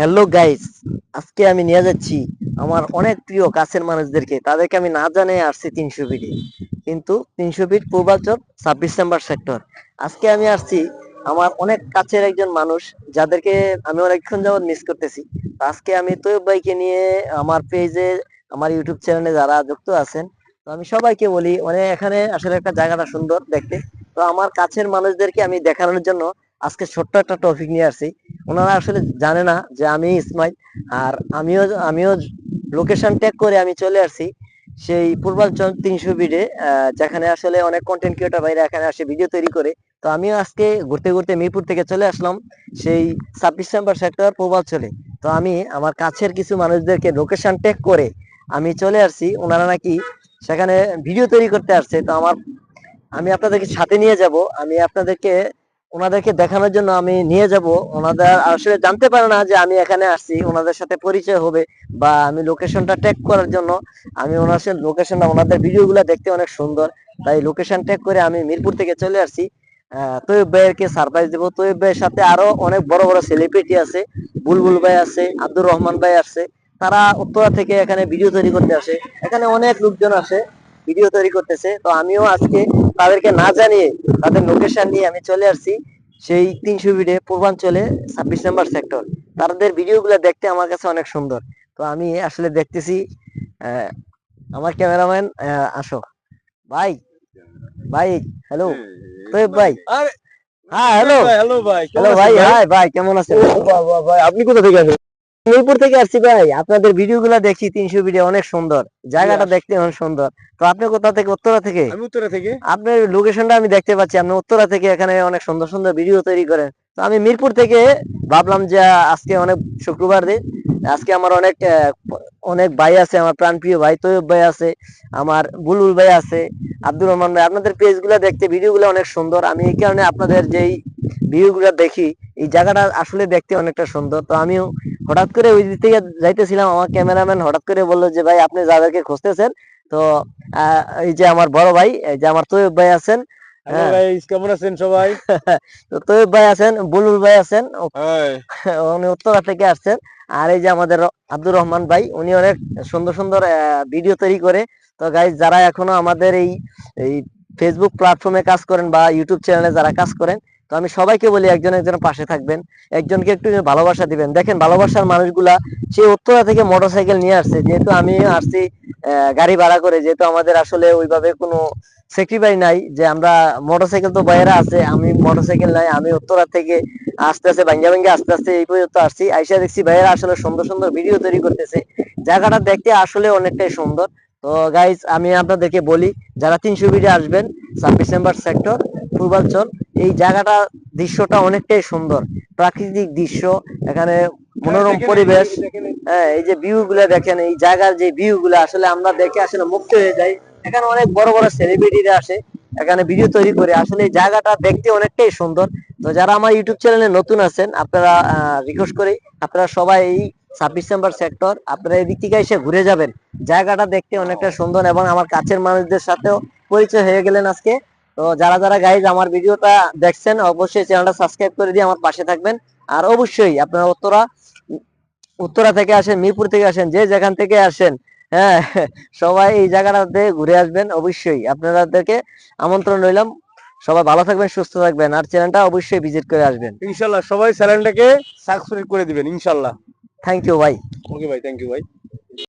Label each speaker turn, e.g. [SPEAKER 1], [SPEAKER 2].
[SPEAKER 1] Hello guys আজকে আমি নিয়ে যাচ্ছি আমার অনেক প্রিয় কাছের মানুষদেরকে। তাদেরকে আমি না জানে আসছি তিনশো ফিটে কিন্তু তিনশো ফিট পূর্বাচল ছাব্বিশ নাম্বার সেক্টর আজকে আমি আসছি আমার অনেক কাছের একজন মানুষ, যাদেরকে আমি অনেকক্ষণ যাবত মিস করতেছি। আজকে আমি তৈব ভাইকে নিয়ে আমার পেজে আমার ইউটিউব চ্যানেলে যারা যুক্ত আছেন, তো আমি সবাইকে বলি মানে এখানে আসলে একটা জায়গাটা সুন্দর দেখতে। তো আমার কাছের মানুষদেরকে আমি দেখানোর জন্য আজকে ছোট্ট একটা টপিক নিয়ে আসছি। ওনারা আসলে জানে না যে আমি ইসমাইল, আর আমিও আমিও লোকেশন ট্যাগ করে আমি চলে আসছি সেই পূর্বাঞ্চল তিনশো বিডে যেখানে আসলে অনেক কন্টেন্ট ক্রিয়েটর ভাইরা এখানে আসে ভিডিও তৈরি করে। তো আমিও আজকে ঘুরতে ঘুরতে মিরপুর থেকে চলে আসলাম সেই ছাব্বিশ নাম্বার সেক্টর পূর্বাঞ্চলে। তো আমি আমার কাছের কিছু মানুষদেরকে লোকেশন ট্যাগ করে আমি চলে আসছি। ওনারা নাকি সেখানে ভিডিও তৈরি করতে আসছে। তো আমার, আমি আপনাদেরকে সাথে নিয়ে যাব। আমি আপনাদেরকে ওনাদেরকে দেখানোর জন্য আমি নিয়ে যাব। ওনাদের আসলে জানতে পারে না যে আমি এখানে আসছি, ওনাদের সাথে পরিচয় হবে বা আমি লোকেশনটা ট্যাগ করার জন্য। আমি ওনার সাথে লোকেশনটা ওনাদের ভিডিওগুলো দেখতে অনেক সুন্দর। তাই লোকেশন ট্যাগ করে আমি মিরপুর থেকে চলে আসছি। তৈব ভাইয়েরকে সারপ্রাইজ দেবো। তৈব ভাইয়ের সাথে আরও অনেক বড় বড় সেলিব্রিটি আছে। বুলবুল ভাই আছে, আব্দুর রহমান ভাই আছে। তারা উত্তরা থেকে এখানে ভিডিও তৈরি করতে আসে। এখানে অনেক লোকজন আসে। ভিডিও তৈরি করতেছে। তো আমিও আজকে তাদেরকে না জানিয়ে তাদের লোকেশন নিয়ে আমি চলে আসছি। সেই তিনশো বিডে পূর্বাঞ্চলে ছাব্বিশ নাম্বার সেক্টর তাদের ভিডিওগুলো দেখতে আমার কাছে অনেক সুন্দর। তো আমি আসলে দেখতেছি আহ, আমার ক্যামেরাম্যান আসো। ভাই ভাই হ্যালো ভাই।
[SPEAKER 2] আরে
[SPEAKER 1] হ্যাঁ হ্যালো
[SPEAKER 2] হ্যালো ভাই।
[SPEAKER 1] হ্যালো ভাই হাই ভাই কেমন আছেন?
[SPEAKER 2] ভাই আপনি কোথা থেকে আসেন?
[SPEAKER 1] মিরপুর থেকে আসছি ভাই। আপনাদের ভিডিওগুলো দেখি তিনশো ভিডিও অনেক সুন্দর। জায়গাটা দেখতে অনেক সুন্দর। তো আপনি কোথা থেকে? উত্তরা থেকে?
[SPEAKER 2] আমি উত্তরা থেকে।
[SPEAKER 1] আপনার লোকেশনটা আমি দেখতে পাচ্ছি। আপনি উত্তরা থেকে এখানে অনেক সুন্দর সুন্দর ভিডিও তৈরি করেন। তো আমি মিরপুর থেকে ভাবলাম যে আজকে অনেক শুক্রবার দিন। আজকে আমার অনেক অনেক ভাই আছে আমার প্রাণপ্রিয় ভাই তৈব ভাই আছে আমার বুলবুল ভাই আছে আব্দুর রহমান ভাই। আপনাদের পেজগুলা দেখতে ভিডিও গুলো অনেক সুন্দর। আমি এই কারণে আপনাদের যেই ভিডিও গুলা দেখি এই জায়গাটা আসলে দেখতে অনেকটা সুন্দর। তো আমিও হঠাৎ করে ওই দিক থেকে যাইতেছিলাম আমার ক্যামেরাম্যান হঠাৎ করে বলল যে ভাই আপনি যাদেরকে খুঁজতেছেন তো এই যে আমার বড় ভাই এই যে আমার তৈব ভাই আছেন হ্যাঁ।
[SPEAKER 2] গাইস কেমন আছেন সবাই
[SPEAKER 1] তো তৈব ভাই আছেন ভাই আছেন উনি উত্তরা থেকে আসছেন আর এই যে আমাদের আব্দুর রহমান ভাই উনি অনেক সুন্দর সুন্দর ভিডিও তৈরি করে তো গাইজ যারা এখনও আমাদের এই এই ফেসবুক প্ল্যাটফর্মে কাজ করেন বা ইউটিউব চ্যানেলে যারা কাজ করেন তো আমি সবাইকে বলি, একজন একজনের পাশে থাকবেন, একজনকে একটু ভালোবাসা দিবেন। দেখেন, ভালোবাসার মানুষগুলা, সে উত্তরা থেকে মোটরসাইকেল নিয়ে আসছে। যেহেতু আমি আসছি গাড়ি ভাড়া করে, যেহেতু আমাদের আসলে ওইভাবে কোনো সেক্রিফাই নাই যে আমরা মোটরসাইকেল তো বাইরে আছে, আমি মোটরসাইকেল নাই, আমি উত্তরা থেকে আস্তে আস্তে ভাঙ্গা ভাঙ্গা আস্তে আস্তে এই পর্যন্ত আসছি। আইসা দেখছি ভাইয়েরা আসলে সুন্দর সুন্দর ভিডিও তৈরি করতেছে। জায়গাটা দেখতে আসলে অনেকটাই সুন্দর। তো গাইজ আমি আপনাদেরকে বলি, যারা তিনশো ভিডিও আসবেন, ছাব্বিশ নাম্বার সেক্টর পূর্বাঞ্চল এই জায়গাটা দৃশ্যটা অনেকটাই সুন্দর। প্রাকৃতিক দৃশ্য এখানে মনোরম পরিবেশ। হ্যাঁ এই যে ভিউ গুলা দেখেন এই জায়গার যে ভিউ গুলা আসলে আমরা দেখে আসলে মুক্ত হয়ে যাই। এখানে অনেক বড় বড় সেলিব্রিটিরা আসে এখানে ভিডিও তৈরি করে। আসলে এই জায়গাটা দেখতে অনেকটাই সুন্দর। তো যারা আমার ইউটিউব চ্যানেলে নতুন আছেন আপনারা রিকোয়েস্ট করি আপনারা সবাই এই ছাব্বিশ নাম্বার সেক্টর আপনারা এদিক থেকে এসে ঘুরে যাবেন। জায়গাটা দেখতে অনেকটা সুন্দর এবং আমার কাছের মানুষদের সাথেও পরিচয় হয়ে গেলেন আজকে। তো যারা যারা গাইজ আমার ভিডিওটা দেখছেন অবশ্যই চ্যানেলটা সাবস্ক্রাইব করে দিয়ে আমার পাশে থাকবেন। আর অবশ্যই আপনারা উত্তরা উত্তরা থেকে আসেন মিরপুর থেকে আসেন যে যেখান থেকে আসেন হ্যাঁ সবাই এই জায়গাটাতে ঘুরে আসবেন অবশ্যই আপনাদেরকে আমন্ত্রণ রইলাম। সবাই ভালো থাকবেন সুস্থ থাকবেন আর চ্যানেলটা অবশ্যই ভিজিট করে আসবেন।
[SPEAKER 2] ইনশাআল্লাহ সবাই চ্যানেলটাকে সাবস্ক্রাইব করে দিবেন ইনশাআল্লাহ
[SPEAKER 1] থ্যাংক ইউ ভাই
[SPEAKER 2] ওকে ভাই থ্যাংক ইউ ভাই